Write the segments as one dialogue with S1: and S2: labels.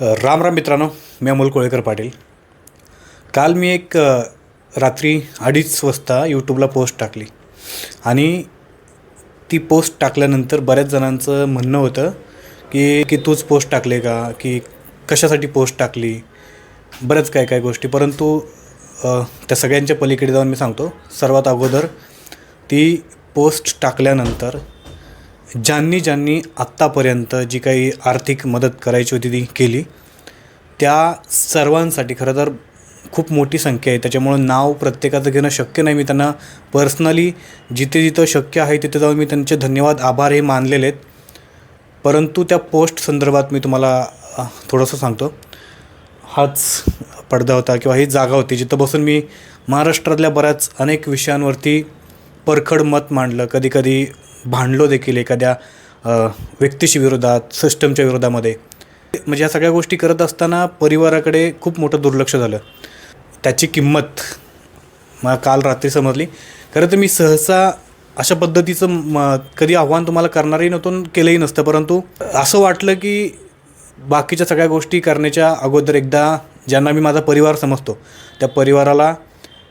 S1: राम राम मित्रांनो मी अमोल कोळेकर पाटील. काल मी एक रात्री अडीच वाजता यूट्यूबला पोस्ट टाकली. आणि ती पोस्ट टाकल्यानंतर बऱ्याच जणांचं म्हणणं होतं की की तूच पोस्ट टाकले का? की कशासाठी पोस्ट टाकली? बऱ्याच काय काय गोष्टी. परंतु त्या सगळ्यांच्या पलीकडे जाऊन मी सांगतो. सर्वात अगोदर ती पोस्ट टाकल्यानंतर ज्यांनी ज्यांनी आत्तापर्यंत जी काही आर्थिक मदत करायची होती ती केली त्या सर्वांसाठी खरं तर खूप मोठी संख्या आहे. त्याच्यामुळं नाव प्रत्येकाचं घेणं शक्य नाही. मी त्यांना पर्सनली जिथे जिथं शक्य आहे तिथे जाऊन मी त्यांचे धन्यवाद आभार हे मानलेले आहेत. परंतु त्या पोस्ट संदर्भात मी तुम्हाला थोडंसं सांगतो. हाच पडदा होता किंवा ही जागा होती जिथं बसून मी महाराष्ट्रातल्या बऱ्याच अनेक विषयांवरती परखड मत मांडलं. कधीकधी भांडलो देखील एखाद्या व्यक्तीशी विरोधात सिस्टमच्या विरोधामध्ये. म्हणजे या सगळ्या गोष्टी करत असताना परिवाराकडे खूप मोठं दुर्लक्ष झालं. त्याची किंमत मला काल रात्री समजली. खरं तर मी सहसा अशा पद्धतीचं म कधी आव्हान तुम्हाला करणारही नव्हतं केलंही नसतं. परंतु असं वाटलं की बाकीच्या सगळ्या गोष्टी करण्याच्या अगोदर एकदा ज्यांना मी माझा परिवार समजतो त्या परिवाराला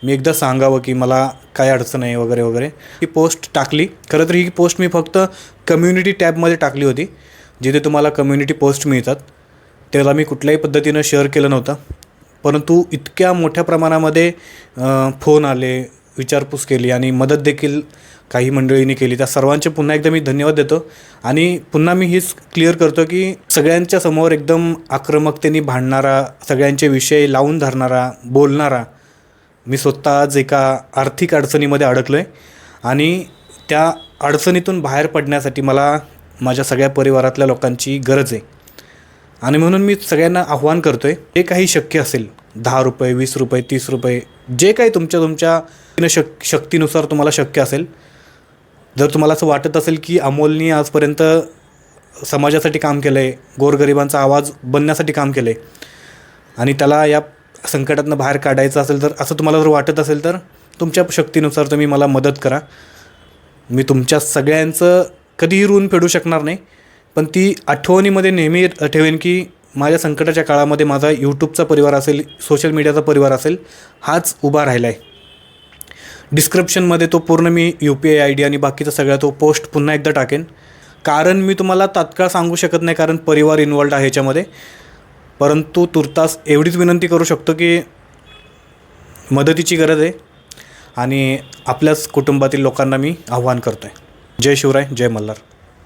S1: मी एकदा सांगावं की मला काय अडचण आहे वगैरे वगैरे. ही पोस्ट टाकली. खरं तर ही पोस्ट मी फक्त कम्युनिटी टॅबमध्ये टाकली होती जिथे तुम्हाला कम्युनिटी पोस्ट मिळतात. त्याला मी कुठल्याही पद्धतीनं शेअर केलं नव्हतं. परंतु इतक्या मोठ्या प्रमाणामध्ये फोन आले विचारपूस केली आणि मदत देखील काही मंडळींनी केली. त्या सर्वांचे पुन्हा एकदा मी धन्यवाद देतो. आणि पुन्हा मी हेच क्लिअर करतो की सगळ्यांच्या समोर एकदम आक्रमकतेने भांडणारा सगळ्यांचे विषय लावून धरणारा बोलणारा मी स्वतः आज एका आर्थिक अडचणीमध्ये अडकलो आहे आणि त्या अडचणीतून बाहेर पडण्यासाठी मला माझ्या सगळ्या परिवारातल्या लोकांची गरज आहे. आणि म्हणून मी सगळ्यांना आव्हान करतो आहे जे काही शक्य असेल दहा रुपये वीस रुपये तीस रुपये जे काही तुमच्या तुमच्या शक शक्तीनुसार तुम्हाला शक्य असेल. जर तुम्हाला असं वाटत असेल की अमोलनी आजपर्यंत समाजासाठी काम केलं आहे गोरगरिबांचा आवाज बनण्यासाठी काम केलं आहे आणि त्याला या संकटातनं बाहेर काढायचं असेल तर असं तुम्हाला जर वाटत असेल तर तुमच्या शक्तीनुसार तुम्ही मला मदत करा. मी तुमच्या सगळ्यांचं कधीही ऋण फेडू शकणार नाही पण ती आठवणीमध्ये नेहमी ठेवेन की माझ्या संकटाच्या काळामध्ये माझा यूट्यूबचा परिवार असेल सोशल मीडियाचा परिवार असेल हाच उभा राहिला आहे डिस्क्रिप्शनमध्ये तो पूर्ण मी U P I I D आणि बाकीचा सगळा तो पोस्ट पुन्हा एकदा टाकेन. कारण मी तुम्हाला तात्काळ सांगू शकत नाही कारण परिवार इन्वॉल्ड आहे ह्याच्यामध्ये. परंतु तुर्तास एवढीच विनंती करू शकतो की मदतीची गरज आहे आणि आपल्याच कुटुंबातील लोकांना मी आव्हान करतो आहे जय शिवराय जय मल्हार.